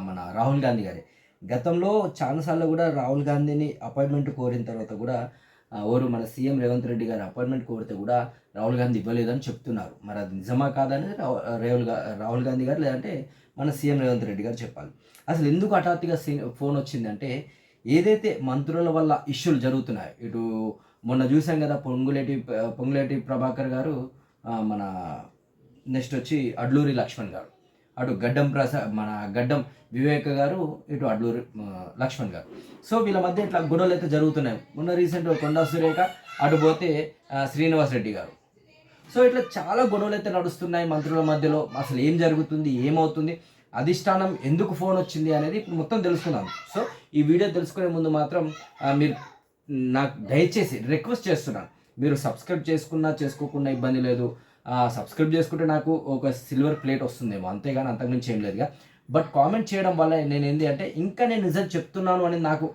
మన రాహుల్ గాంధీ గారి. గతంలో చాలాసార్లు కూడా రాహుల్ గాంధీని అపాయింట్మెంట్ కోరిన తర్వాత కూడా ఆ, ఎవరు మన సీఎం రేవంత్ రెడ్డి గారి అపాయింట్మెంట్ కోరితే కూడా రాహుల్ గాంధీ ఇవ్వలేదని చెప్తున్నారు. మరి అది నిజమా కాదని రాహుల్ రాహుల్ గాంధీ గారు లేదంటే మన సీఎం రేవంత్ రెడ్డి గారు చెప్పాలి. అసలు ఎందుకు హఠాత్తుగా సీ ఫోన్ వచ్చిందంటే ఏదైతే మంత్రుల వల్ల ఇష్యూలు జరుగుతున్నాయి ఇటు మొన్న చూసాం కదా పొంగులేటి పొంగులేటి ప్రభాకర్ గారు మన నెక్స్ట్ వచ్చి అడ్లూరి లక్ష్మణ్ గారు. అటు గడ్డం ప్రసాద్ మన గడ్డం వివేక్ గారు ఇటు అడ్లూరు లక్ష్మణ్ గారు. సో వీళ్ళ మధ్య ఇట్లా గొడవలు అయితే జరుగుతున్నాయి. మొన్న రీసెంట్గా కొండా సురేఖ అటు పోతే శ్రీనివాస్ రెడ్డి గారు. సో ఇట్లా చాలా గొడవలు అయితే నడుస్తున్నాయి మంత్రుల మధ్యలో. అసలు ఏం జరుగుతుంది ఏమవుతుంది అధిష్టానం ఎందుకు ఫోన్ వచ్చింది అనేది ఇప్పుడు మొత్తం తెలుసుకుందాం. సో ఈ వీడియో తెలుసుకునే ముందు మాత్రం మీరు నాకు దయచేసి రిక్వెస్ట్ చేస్తున్నాను. మీరు సబ్స్క్రైబ్ చేసుకున్నా చేసుకోకుండా ఇబ్బంది లేదు. సబ్స్క్రైబ్ చేసుకుంటే నాకు ఒక సిల్వర్ ప్లేట్ వస్తుందేమో. అంతేగాని అంతకుమించి ఏం లేదుగా బట్ కామెంట్ చేయడం వల్ల నేను ఏంటి అంటే ఇంకా నేను నిజం చెప్తున్నాను అనేది నాకు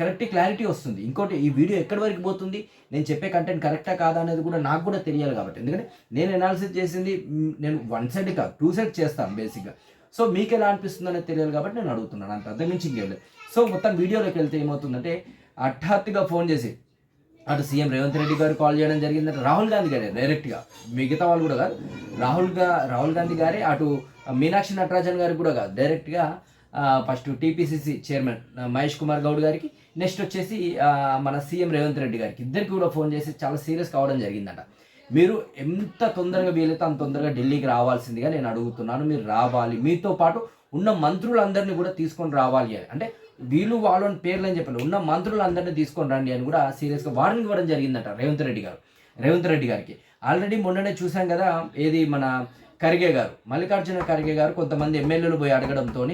కరెక్ట్ క్లారిటీ వస్తుంది. ఇంకోటి ఈ వీడియో ఎక్కడి వరకు పోతుంది? నేను చెప్పే కంటెంట్ కరెక్టా కాదా అనేది కూడా నాకు కూడా తెలియాలి కాబట్టి. ఎందుకంటే నేను ఎనాలిసిస్ చేసింది నేను వన్ సైడ్ కాదు టూ సైడ్ చేస్తాను బేసిక్గా సో మీకు ఎలా అనిపిస్తుంది అనేది తెలియాలి కాబట్టి నేను అడుగుతున్నాను. అంత అంతకుమించి ఇంకేం లేదు. సో మొత్తం వీడియోలోకి వెళ్తే ఏమవుతుందంటే హఠాత్తుగా ఫోన్ చేసి అటు సీఎం రేవంత్ రెడ్డి గారు కాల్ చేయడం జరిగిందంటే రాహుల్ గాంధీ గారే డైరెక్ట్గా మిగతా వాళ్ళు కూడా కాదు. రాహుల్గా రాహుల్ గాంధీ గారే అటు మీనాక్షి నటరాజన్ గారికి కూడా కాదు. డైరెక్ట్గా first TPCC chairman Mahesh Kumar Goud గారికి. నెక్స్ట్ వచ్చేసి మన సీఎం రేవంత్ రెడ్డి గారికి. ఇద్దరికి కూడా ఫోన్ చేసి చాలా సీరియస్ కావడం జరిగిందట. మీరు ఎంత తొందరగా వీలైతే అంత తొందరగా ఢిల్లీకి రావాల్సిందిగా నేను అడుగుతున్నాను. మీరు రావాలి. మీతో పాటు ఉన్న మంత్రులందరినీ కూడా తీసుకొని రావాలి అని. అంటే వీళ్ళు వాళ్ళని పేర్లు అని చెప్పాలి ఉన్న మంత్రులందరినీ తీసుకొని రండి అని కూడా సీరియస్గా వార్నింగ్ ఇవ్వడం జరిగిందట రేవంత్ రెడ్డి గారు. రేవంత్ రెడ్డి గారికి. ఆల్రెడీ మొన్ననే చూసాం కదా ఏది మన ఖర్గే గారు మల్లికార్జున ఖర్గే గారు కొంతమంది ఎమ్మెల్యేలు పోయి అడగడంతో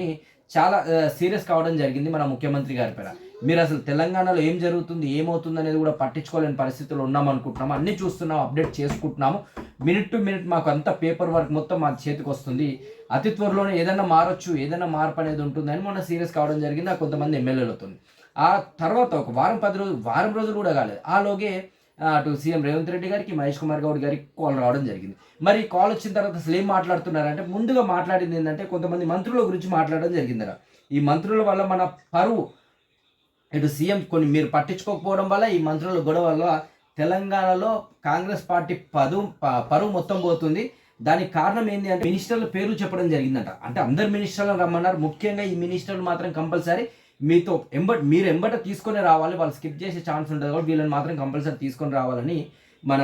చాలా సీరియస్ కావడం జరిగింది మన ముఖ్యమంత్రి గారి పైన. మీరు అసలు తెలంగాణలో ఏం జరుగుతుంది ఏమవుతుంది అనేది కూడా పట్టించుకోలేని పరిస్థితుల్లో ఉన్నాం అనుకుంటున్నాము అన్నీ చూస్తున్నాం అప్డేట్ చేసుకుంటున్నాము. మినిట్ టు మినిట్ మాకు అంత పేపర్ వర్క్ మొత్తం మా చేతికి వస్తుంది. అతి త్వరలోనే ఏదైనా మారొచ్చు ఏదైనా మార్పు అనేది ఉంటుందని మొన్న సీరియస్ కావడం జరిగింది ఆ కొంతమంది ఎమ్మెల్యేలతో. ఆ తర్వాత ఒక వారం పది రోజులు వారం రోజులు కూడా కాలేదు. ఆలోగే అటు సీఎం రేవంత్ రెడ్డి గారికి మహేష్ కుమార్ గౌడ్ గారికి కాల్ రావడం జరిగింది. మరి కాల్ వచ్చిన తర్వాత అసలు ఏం మాట్లాడుతున్నారంటే ముందుగా మాట్లాడింది ఏంటంటే కొంతమంది మంత్రుల గురించి మాట్లాడడం జరిగిందట. ఈ మంత్రుల వల్ల మన పరువు ఇటు సీఎం కొన్ని మీరు పట్టించుకోకపోవడం వల్ల ఈ మంత్రుల గొడవ వల్ల తెలంగాణలో కాంగ్రెస్ పార్టీ పదు ప- పరువు మొత్తం పోతుంది. దానికి కారణం ఏంటి అంటే మినిస్టర్ల పేర్లు చెప్పడం జరిగిందంట. అంటే అందరు మినిస్టర్లను రమ్మన్నారు. ముఖ్యంగా ఈ మినిస్టర్లు మాత్రం కంపల్సరీ మీతో ఎంబట్ మీరు ఎంబట తీసుకొని రావాలి. వాళ్ళు స్కిప్ చేసే ఛాన్స్ ఉంటుంది కాబట్టి వీళ్ళని మాత్రం కంపల్సరీ తీసుకొని రావాలని మన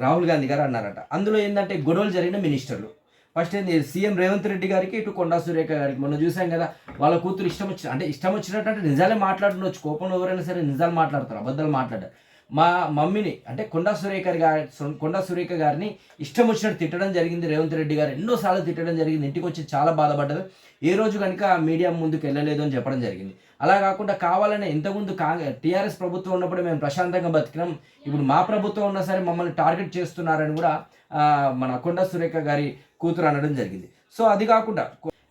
రాహుల్ గాంధీ గారు అన్నారట. అందులో ఏంటంటే గొడవలు జరిగిన మినిస్టర్లు. ఫస్ట్ ఏంది సీఎం రేవంత్ రెడ్డి గారికి ఇటు కొండా సురేఖ గారికి మొన్న చూసాం కదా వాళ్ళ కూతురు ఇష్టం వచ్చిన అంటే ఇష్టం వచ్చినట్టు అంటే నిజాలే మాట్లాడుతుండొచ్చు కోపంలో ఎవరైనా సరే నిజాలు మాట్లాడతారు అబద్ధాలు మాట్లాడారు మా మమ్మీని అంటే కొండా సురేఖర్ గారి కొండా సురేఖ గారిని ఇష్టం వచ్చినట్టు తిట్టడం జరిగింది రేవంత్ రెడ్డి గారు. ఎన్నోసార్లు తిట్టడం జరిగింది ఇంటికి వచ్చి చాలా బాధపడ్డారు ఏ రోజు కనుక మీడియా ముందుకు వెళ్ళలేదు అని చెప్పడం జరిగింది. అలా కాకుండా కావాలనే ఇంతకుముందు కాంగ్రెస్ టీఆర్ఎస్ ప్రభుత్వం ఉన్నప్పుడు మేము ప్రశాంతంగా బతికినాం. ఇప్పుడు మా ప్రభుత్వం ఉన్నా సరే మమ్మల్ని టార్గెట్ చేస్తున్నారని కూడా మన కొండా సురేఖ గారి కూతురు అనడం జరిగింది. సో అది కాకుండా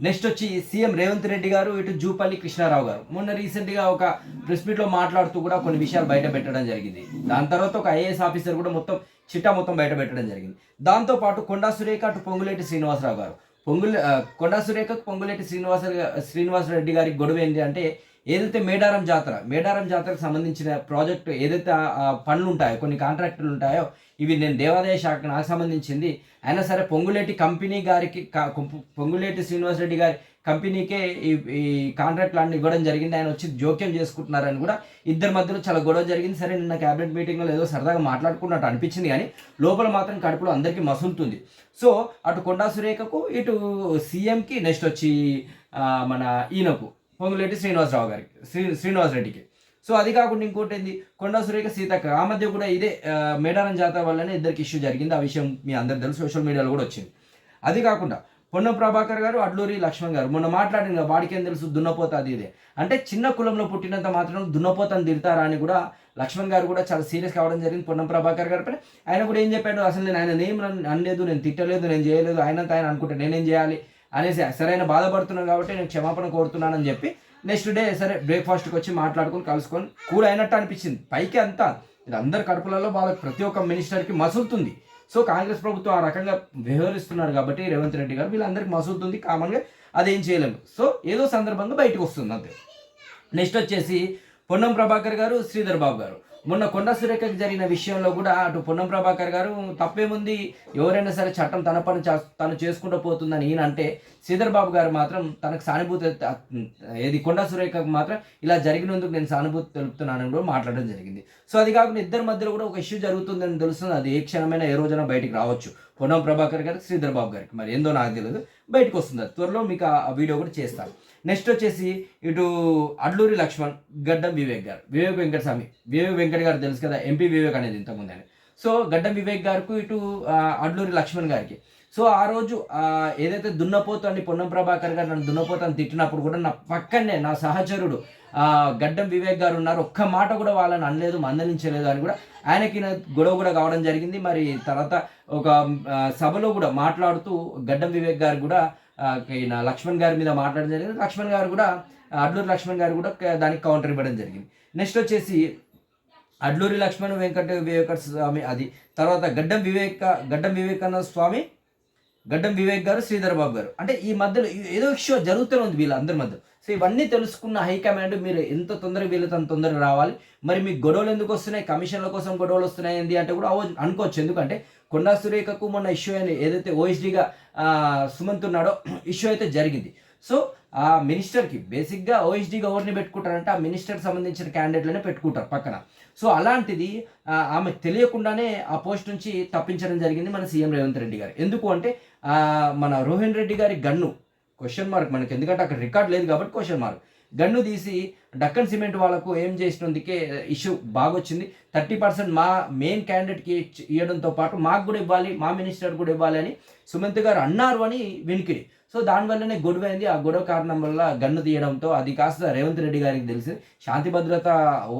నెక్స్ట్ వచ్చి సీఎం రేవంత్ రెడ్డి గారు ఇటు జూపల్లి కృష్ణారావు గారు. మొన్న రీసెంట్గా ఒక ప్రెస్ మీట్లో మాట్లాడుతూ కూడా కొన్ని విషయాలు బయట పెట్టడం జరిగింది. దాని తర్వాత ఒక ఐఏఎస్ ఆఫీసర్ కూడా మొత్తం చిట్టా మొత్తం బయట పెట్టడం జరిగింది. దాంతోపాటు కొండా సురేఖ అటు పొంగులేటి శ్రీనివాసరావు గారు. పొంగులే కొండా సురేఖకు పొంగులేటి శ్రీనివాస శ్రీనివాస రెడ్డి గారికి గొడవ ఏంటి అంటే ఏదైతే మేడారం జాతర మేడారం జాతరకు సంబంధించిన ప్రాజెక్టు ఏదైతే పనులు ఉంటాయో కొన్ని కాంట్రాక్టులు ఉంటాయో ఇవి నేను దేవాదాయ శాఖ నాకు సంబంధించింది. అయినా సరే పొంగులేటి కంపెనీ గారికి పొంగులేటి శ్రీనివాస్ రెడ్డి గారి కంపెనీకే ఈ ఈ కాంట్రాక్ట్లు అన్ని ఇవ్వడం జరిగింది. ఆయన వచ్చి జోక్యం చేసుకుంటున్నారని కూడా ఇద్దరి మధ్యలో చాలా గొడవ జరిగింది. సరే నిన్న క్యాబినెట్ మీటింగ్లో ఏదో సరదాగా మాట్లాడుకున్నట్టు అనిపించింది కానీ లోపల మాత్రం కడుపులో అందరికీ మసులుతుంది. సో అటు కొండా సురేఖకు ఇటు సీఎంకి నెక్స్ట్ వచ్చి మన ఈయనకు. పొంగులేటి శ్రీనివాసరావు గారికి శ్రీ శ్రీనివాస్ రెడ్డికి సో అది కాకుండా ఇంకోటి ఏంది కొండా సురేఖ సీతక్క ఆ మధ్య కూడా ఇదే మేడారం జాతర వల్లనే ఇద్దరికి ఇష్యూ జరిగింది. ఆ విషయం మీ అందరు తెలుసు సోషల్ మీడియాలో కూడా వచ్చింది. అది కాకుండా పొన్నం ప్రభాకర్ గారు అడ్లూరి లక్ష్మణ్ గారు మొన్న మాట్లాడిన వాడికి ఏం తెలుసు? దున్నపోత అది ఇదే. అంటే చిన్న కులంలో పుట్టినంత మాత్రం దున్నపోతను తిడతారా అని కూడా లక్ష్మణ్ గారు కూడా చాలా సీరియస్ కావడం జరిగింది పొన్నం ప్రభాకర్ గారి పైన. ఆయన కూడా ఏం చెప్పాడు? అసలు నేను ఆయన నేమ్ అనలేదు నేను తిట్టలేదు నేను చేయలేదు ఆయనంత ఆయన అనుకుంటే నేనేం చేయాలి? అనేసి సరైన బాధపడుతున్నాను కాబట్టి నేను క్షమాపణ కోరుతున్నానని చెప్పి నెక్స్ట్ డే సరే బ్రేక్ఫాస్ట్కి వచ్చి మాట్లాడుకొని కలుసుకొని కూల్ అయినట్టు అనిపించింది. పైకి అంతా ఇది అందరి కడుపులలో వాళ్ళకి ప్రతి ఒక్క మినిస్టర్కి మసులుతుంది. సో కాంగ్రెస్ ప్రభుత్వం ఆ రకంగా వ్యవహరిస్తున్నారు కాబట్టి రేవంత్ రెడ్డి గారు వీళ్ళందరికీ మసులుతుంది కామన్గా అదేం చేయలేము. సో ఏదో సందర్భంగా బయటకు వస్తుంది అంతే. నెక్స్ట్ వచ్చేసి పొన్నం ప్రభాకర్ గారు శ్రీధర్ బాబు గారు. మొన్న కొండ సురేఖకు జరిగిన విషయంలో కూడా అటు పొన్నం ప్రభాకర్ గారు తప్పేముంది ఎవరైనా సరే చట్టం తన పని తను చేసుకుంటూ పోతుందని ఈయన అంటే శ్రీధర్ బాబు గారు మాత్రం తనకు సానుభూతి ఏది కొండ సురేఖకు మాత్రం ఇలా జరిగినందుకు నేను సానుభూతి తెలుపుతున్నానని కూడా మాట్లాడడం జరిగింది. సో అది కాకుండా ఇద్దరి మధ్యలో కూడా ఒక ఇష్యూ జరుగుతుందని తెలుస్తుంది. అది ఏ క్షణమైనా ఏ రోజైనా బయటికి రావచ్చు. పొన్నం ప్రభాకర్ గారికి శ్రీధర్ బాబు గారికి. మరి ఏందో నాకు తెలియదు బయటకు వస్తుంది. త్వరలో మీకు ఆ వీడియో కూడా చేస్తాను. నెక్స్ట్ వచ్చేసి ఇటు అడ్లూరి లక్ష్మణ్ గడ్డం వివేక్ గారు. వివేక్ వెంకట స్వామి వివేక్ వెంకట గారు తెలుసు కదా ఎంపీ వివేక్ అనేది ఇంతకుముందు అని సో గడ్డం వివేక్ గారికి ఇటు అడ్లూరి లక్ష్మణ్ గారికి. సో ఆ రోజు ఏదైతే దున్నపోతు అని పొన్నం ప్రభాకర్ గారు నన్ను దున్నపోతు అని తిట్టినప్పుడు కూడా నా పక్కనే నా సహచరుడు గడ్డం వివేక్ గారు ఉన్నారు. ఒక్క మాట కూడా వాళ్ళని అనలేదు మందలించలేదు అని కూడా ఆయనకి గొడవ కూడా కావడం జరిగింది. మరి తర్వాత ఒక సభలో కూడా మాట్లాడుతూ గడ్డం వివేక్ గారు కూడా ఈయన లక్ష్మణ్ గారి మీద మాట్లాడడం జరిగింది. లక్ష్మణ్ గారు కూడా అడ్లూరి లక్ష్మణ్ గారు కూడా దానికి కౌంటర్ ఇవ్వడం జరిగింది. నెక్స్ట్ వచ్చేసి అడ్లూరి లక్ష్మణ్ వెంకట వివేక స్వామి అది. తర్వాత గడ్డం వివేక గడ్డం వివేకానంద స్వామి గడ్డం వివేక్ గారు శ్రీధర్ బాబు గారు. అంటే ఈ మధ్యలో ఏదో ఇష్యూ జరుగుతూనే ఉంది వీళ్ళందరి మధ్య. సో ఇవన్నీ తెలుసుకున్న హైకమాండ్ మీరు ఎంత తొందరగా వీళ్ళతో అంత తొందరగా రావాలి. మరి మీకు గొడవలు ఎందుకు వస్తున్నాయి? కమిషన్ల కోసం గొడవలు వస్తున్నాయి ఏంది అంటే కూడా అనుకోవచ్చు. ఎందుకంటే కొండా సురేఖకు మొన్న ఇష్యూ అని ఏదైతే ఓఎస్డీగా సుమంత్ ఉన్నాడో ఇష్యూ అయితే జరిగింది. సో ఆ మినిస్టర్కి బేసిక్గా ఓఎస్డీగా ఎవరిని పెట్టుకుంటారంటే ఆ మినిస్టర్కి సంబంధించిన క్యాండిడేట్లనే పెట్టుకుంటారు పక్కన. సో అలాంటిది ఆమె తెలియకుండానే ఆ పోస్ట్ నుంచి తప్పించడం జరిగింది మన సీఎం రేవంత్ రెడ్డి గారు. ఎందుకు అంటే మన రోహన్ రెడ్డి గారి గన్ను క్వశ్చన్ మార్క్ మనకి. ఎందుకంటే అక్కడ రికార్డ్ లేదు కాబట్టి క్వశ్చన్ మార్క్ గన్ను తీసి డక్కన్ సిమెంట్ వాళ్ళకు ఏం చేసినందుకే ఇష్యూ బాగా వచ్చింది థర్టీ పర్సెంట్ మా మెయిన్ క్యాండిడేట్కి ఇవ్వడంతో పాటు మాకు కూడా ఇవ్వాలి మా మినిస్టర్ కూడా ఇవ్వాలి అని సుమంత్ గారు అన్నారు అని వినికిడి. సో దానివల్లనే గొడవ అయింది ఆ గొడవ కారణం వల్ల గన్ను తీయడంతో అది కాస్త రేవంత్ రెడ్డి గారికి తెలిసి శాంతి భద్రత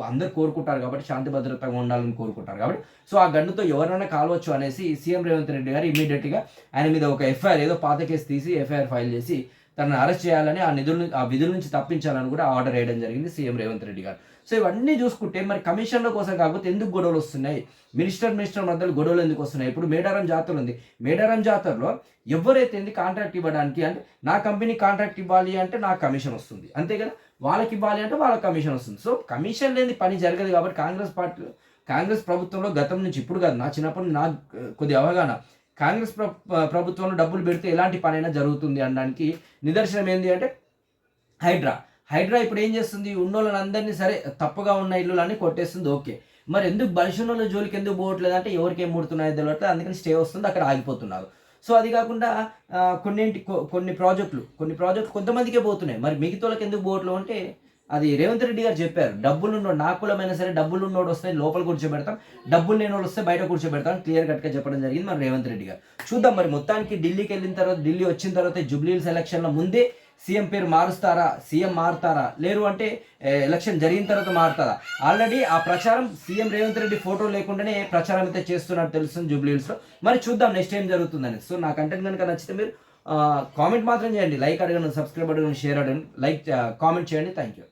అందరు కోరుకుంటారు కాబట్టి శాంతి భద్రతగా ఉండాలని కోరుకుంటారు కాబట్టి. సో ఆ గన్నుతో ఎవరైనా కాలవచ్చు అనేసి సీఎం రేవంత్ రెడ్డి గారు ఇమీడియట్గా ఆయన మీద ఒక ఎఫ్ఐఆర్ ఏదో పాత కేసు తీసి ఎఫ్ఐఆర్ ఫైల్ చేసి తనను అరెస్ట్ చేయాలని ఆ నిధుల ఆ విధుల నుంచి తప్పించాలని కూడా ఆర్డర్ వేయడం జరిగింది సీఎం రేవంత్ రెడ్డి గారు. సో ఇవన్నీ చూసుకుంటే మరి కమిషన్ల కోసం కాకపోతే ఎందుకు గొడవలు వస్తున్నాయి? మినిస్టర్ మినిస్టర్ మధ్యలో గొడవలు ఎందుకు వస్తున్నాయి? ఇప్పుడు మేడారం జాతర ఉంది. మేడారం జాతరలో ఎవరైతే ఏంది కాంట్రాక్ట్ ఇవ్వడానికి అంటే నా కంపెనీ కాంట్రాక్ట్ ఇవ్వాలి అంటే నాకు కమిషన్ వస్తుంది. అంతే కదా? వాళ్ళకి ఇవ్వాలి అంటే వాళ్ళకి కమిషన్ వస్తుంది. సో కమిషన్ లేని పని జరగదు కాబట్టి కాంగ్రెస్ పార్టీ కాంగ్రెస్ ప్రభుత్వంలో గతం నుంచి ఇప్పుడు కాదు. నా చిన్నప్పటి నా నాకు కొద్ది అవగాహన. కాంగ్రెస్ ప్ర ప్రభుత్వంలో డబ్బులు పెడితే ఎలాంటి పనైనా జరుగుతుంది అనడానికి నిదర్శనం ఏంటి అంటే హైడ్రా. హైడ్రా ఇప్పుడు ఏం చేస్తుంది? ఉన్నోళ్ళని అందరినీ సరే తప్పుగా ఉన్న ఇల్లులన్నీ కొట్టేస్తుంది ఓకే. మరి ఎందుకు బలిషున్నోళ్ళ జోలికి ఎందుకు పోవట్లేదు అంటే ఎవరికి ఏం ముడుతున్నాయో తెలియట్లేదు అందుకని స్టే వస్తుంది అక్కడ ఆగిపోతున్నారు. సో అది కాకుండా కొన్నింటి కొ- కొన్ని ప్రాజెక్టులు కొన్ని ప్రాజెక్టులు కొంతమందికే పోతున్నాయి. మరి మిగతాళ్ళకి ఎందుకు పోవట్లేదు అంటే అది రేవంత్ రెడ్డి గారు చెప్పారు. డబ్బులు నా కులమైనా సరే డబ్బులు ఉన్నోడు వస్తే లోపల కూర్చోబెడతాం. డబ్బులు లేని వాళ్ళు వస్తే బయట కూర్చోబెడతాం క్లియర్ కట్గా చెప్పడం జరిగింది మరి రేవంత్ రెడ్డి గారు. చూద్దాం మరి మొత్తానికి ఢిల్లీకి వెళ్ళిన తర్వాత ఢిల్లీ వచ్చిన తర్వాత జుబ్లీల్స్ ఎలక్షన్ల ముందే సీఎం పేరు మారుస్తారా? సీఎం మారుతారా? లేరు అంటే ఎలక్షన్ జరిగిన తర్వాత మారుతారా? ఆల్రెడీ ఆ ప్రచారం సీఎం రేవంత్ రెడ్డి ఫోటో లేకుండానే ప్రచారం అయితే చేస్తున్నట్టు తెలుస్తుంది జూబ్లీహిల్స్లో. మరి చూద్దాం నెక్స్ట్ ఏం జరుగుతుందని సో నా కంటెంట్ కనుక నచ్చితే మీరు కామెంట్ మాత్రం చేయండి. లైక్ అడగండి సబ్స్క్రైబ్ అడగండి షేర్ అడగండి లైక్ కామెంట్ చేయండి. Thank you